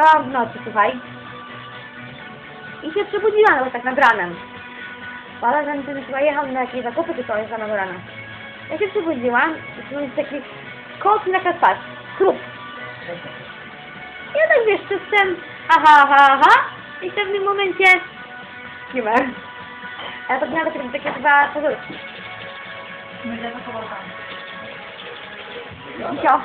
Spałam w nocy, słuchaj. I się przebudziłam, bo tak nad ranem. Pana że ten chyba jechał na jakieś zakupy, czy coś samego rana. Ja się przebudziłam i tu jest taki kot na kaspac. Krup. Ja tak wiesz, czystem, aha, aha, aha. I w pewnym momencie nie ma. A to nawet takie, takie dwa pazurki. Będę zachował tam. Cio.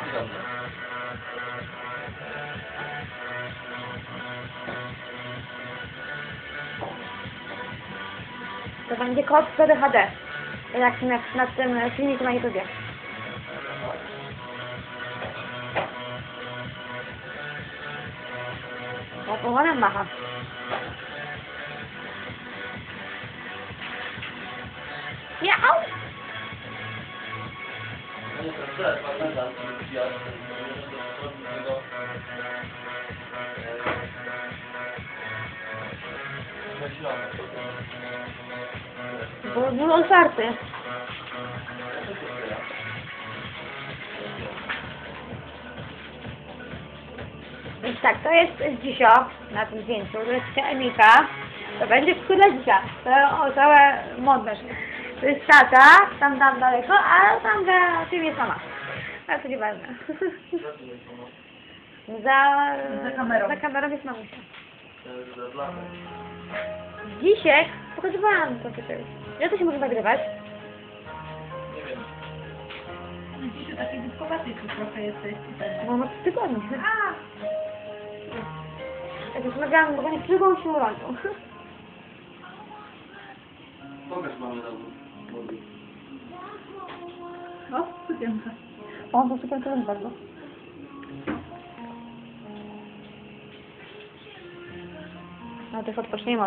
To będzie kod z HD. Jak na, na tym filmiku na YouTubie. Ja pochonem macha. Miau! Nie, to ja Bo był otwarty. Więc tak, to jest dzisio na tym zdjęciu, to jest Emilka. To będzie skóra dzisiaj. To o, całe modne. To jest tata, tam tam daleko, a tam za tym jest mama. Ale to nieważne. za, Za kamerą. Za kamerą jest mamusia. To jest. Dzisiaj pokazywałam to tutaj. Ile to się może nagrywać? Nie wiem. Dzisiaj taki dyskowaty tu trochę jesteś tutaj. No, no tygodnie. A! Jak już nagrałam, bo nie z drugą się rączą. Pokaż mamy na mówi. O, sukienka. O, to super, to jest bardzo. No też odpoczniemy od